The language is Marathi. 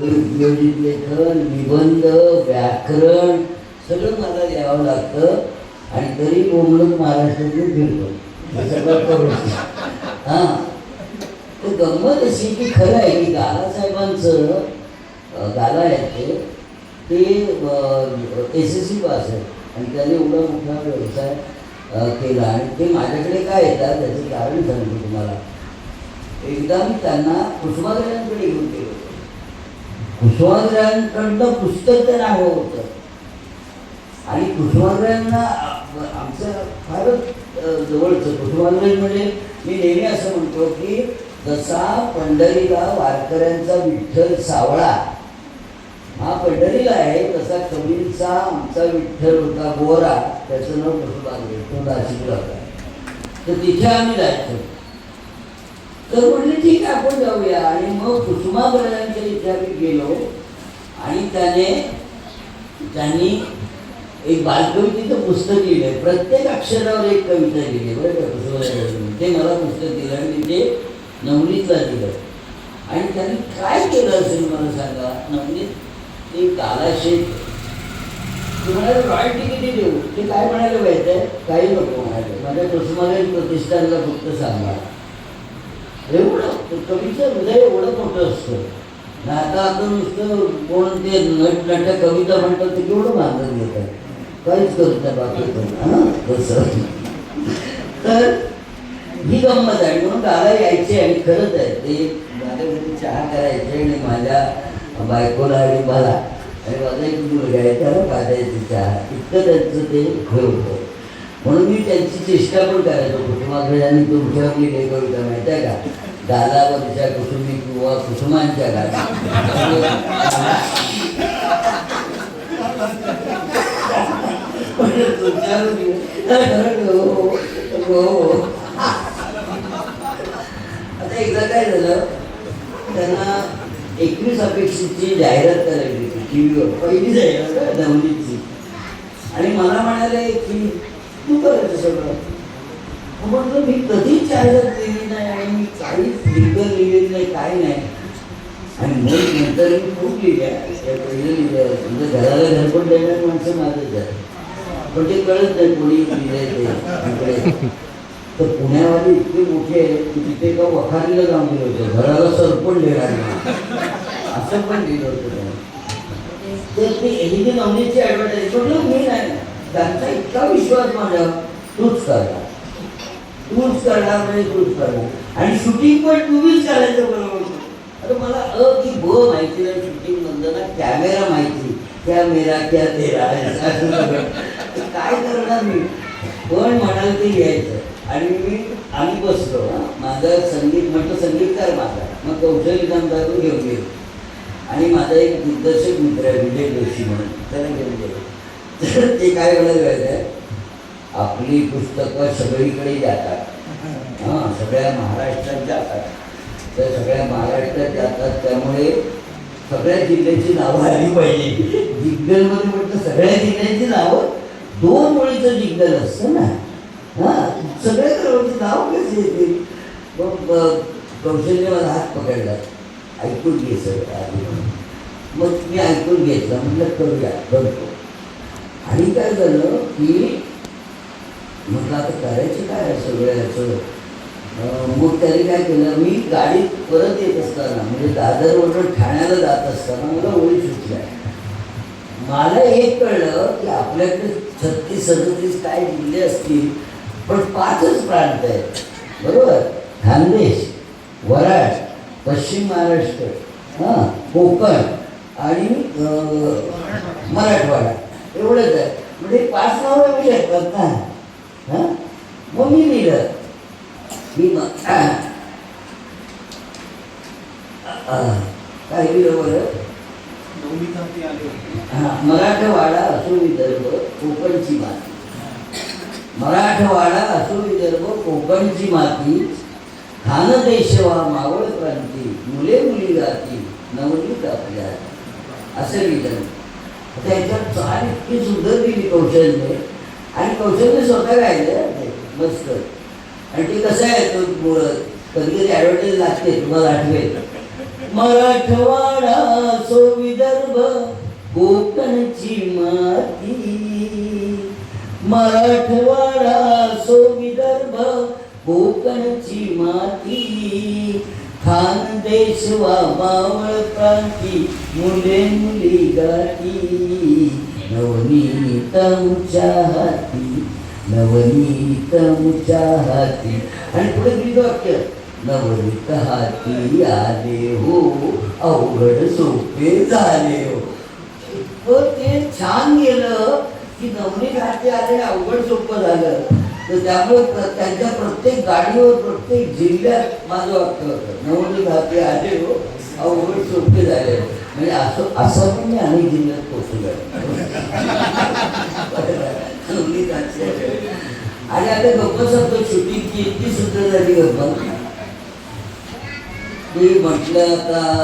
लेखन निबंध व्याकरण सगळं मला द्यावं लागतं आणि तरी बोंबलत महाराष्ट्रातून फिरतो. हां तर गंमत अशी की खरं आहे की गालासाहेबांचं अं, गाला आहेत ते एस एस सी पास आहे आणि त्याने एवढा मोठा व्यवसाय केला आणि ते माझ्याकडे काय येतात त्याचं कारण सांगतो तुम्हाला. एकदा मी त्यांना कुसुमाग्रजांकडे घेऊन गेलो होतो कुसुमाग्रहांकडनं पुस्तक तर हवं होतं. आणि कुसुमाग्रहांना आमचं फारच जवळचं कुसुमाग्रह म्हणजे मी नेहमी असं म्हणतो की जसा पंढरीला वारकऱ्यांचा विठ्ठल सावळा हा पंढरीला आहे तसा कवींचा आमचा विठ्ठल होता गोरा त्याचं नाव कुसुमाग्रह तो नाशिकला होता. तर तिथे आम्ही जायचो. तर म्हणले ठीक आहे आपण जाऊया. आणि मग कुसुमाग्रहांच्या विद्यापीठ आम्ही गेलो आणि त्याने त्यांनी एक बालकवितेचं पुस्तक लिहिलंय. प्रत्येक अक्षरावर एक कविता लिहिली. बरं का कुसुमाग्रहांनी ते मला पुस्तक दिलं आणि मी ते नवनीतला दिलं. आणि त्यांनी काय केलं असेल मला सांगा? नवनीत ते कालाशेत. तुम्हाला रॉयल्टी किती देऊ. ते काय म्हणायला माहिती आहे? काही नको म्हणाले. माझ्या कुसुमाग्रह प्रतिष्ठानला फक्त सांगा एवढं कवीचं हृदय एवढं मोठं असतं. नाही आता आपण नुसतं कोण ते नट नट कविता म्हणतात ते केवढं घेत घेतात काहीच करत बाकी तसं तर ही गंमत आहे. म्हणून गाला यायचे आणि खरंच आहे. ते माझ्या चहा करायचे आणि माझ्या बायकोला आणि मला. आणि माझा एक मुलगा आहे त्याला पाहायचे चहा. इतकं त्यांचं ते खरं होतं. म्हणून मी त्यांची चेष्टा पण करायचो. कुसुमाग्रजांनी तुमच्यावरली काही कविता माहिती आहे का? गालावरच्या कुसुमी किंवा कुसुमांच्या गाला हो, आता एकदा काय झालं? त्यांना एकवीस अपेक्षेची जाहिरात करायची होती टी व्हीवर पहिली जाहिरात नवनीतची आणि मला म्हणाले की तू करायचं सगळं. मग म्हटलं मी कधीच जाहिरात दिली नाही आणि मी काहीच लिगल लिहिलेली नाही काय नाही. आणि मग नंतर मी खूप लिहिल्या. त्या पहिलं लिहिलं म्हणजे घराला घरपण देणारी माणसं माझंच आहे पण ते कळत नाही कोणी लिहिलंय ते. तर पुण्यावाले इतके मोठे आहेत की तिथे एका वखारीला जाऊन दिलं होतं. घराला सरपण देणार नाही. असं पण लिहिलं होतं तर ते ही जी ॲडव्हर्टाईज म्हटलं त्यांचा इतका विश्वास माझ्यावर. तूच करणार. तूच करणार म्हणजे तूच करणार. आणि शूटिंग पण तुम्हीच करायचं बरोबर आता मला अ की ब माहिती नाही शूटिंग म्हणताना कॅमेरा माहिती. कॅमेरा क्या तेरा तर. काय करणार मी? पण म्हणाल ते घ्यायचं. आणि मी आम्ही बसलो माझं संगीत म्हटलं संगीतकार माझा. मग कौशल्य कामदार घेऊन गेलो. आणि माझा एक दिग्दर्शक मित्र आहे विजय जोशी म्हणून त्याला घेऊन गेलो. तर ते काय म्हणायला माहिती आहे. आपली पुस्तकं सगळीकडे जातात. हां सगळ्या महाराष्ट्रात जातात. तर सगळ्या महाराष्ट्रात जातात त्यामुळे सगळ्या जिल्ह्याची नावं आली पाहिजे. जिग्गलमध्ये म्हटलं सगळ्या जिल्ह्याची नावं दोन मुळीचं जिग्गल असतं ना. हां सगळ्या नाव कशी येतील मग कौशल्य मला हात पकडला. ऐकून घे सगळं आधी. मग मी ऐकून घेतलं. म्हटलं करूया करतो आणि काय झालं की म्हटलं आता करायचं काय आहे सगळं याचं मग त्याने काय केलं मी गाडीत परत येत असताना म्हणजे दादरवरून ठाण्याला जात असताना मला ओळी सुटल्या मला एक कळलं की आपल्याकडे छत्तीस सदतीस काय जिल्हे असतील पण पाचच प्रांत आहेत. बरोबर? खानदेश वराड पश्चिम महाराष्ट्र हां कोकण आणि मराठवाडा. एवढंच आहे. म्हणजे पाच नावं येऊ शकतात ना हां? मग मी लिहिलं. मी मग काय लिहिलं बरं? मराठवाडा असो विदर्भ कोकणची माती. मराठवाडा असो विदर्भ कोकणची माती. खानदेशवा मावळ क्रांती. मुले मुली जाती. नवनीत आपल्या. असं लिहिलं. त्याच्यात चार इतकी सुंदर दिली कौशल्य आणि कौशल्य स्वतः गायलं मस्त आणि ते कसं आहे तो कधी कधी ॲडव्हर्टाईज लागते तुम्हाला आठवेल मराठवाडा सो विदर्भ कोकणची माती मराठवाडा सो विदर्भ कोकणची माती खानदेश वा मावळ प्रांती मुले मुली गाठी. नवनीत उच्या हाती नवनीत उच्या हाती. आणि पुढे गीत वाक्य. नवनीत हाती आले हो अवघड सोपे झाले हो. इतकं ते छान गेलं की नवनीत हाती आले अवघड सोपं झालं. तर त्यामुळे त्यांच्या प्रत्येक गाडीवर प्रत्येक जिल्ह्यात माझं वाक्य होतं. नवनीत आले हो अवघड सोपे झाले हो. म्हणजे असं असं पण मी अनेक जिल्ह्यात पोहोचलो आणि आता गप्पा सांगतो शूटिंगची इतकी सुद्धा झाली गप्पा मी म्हटलं आता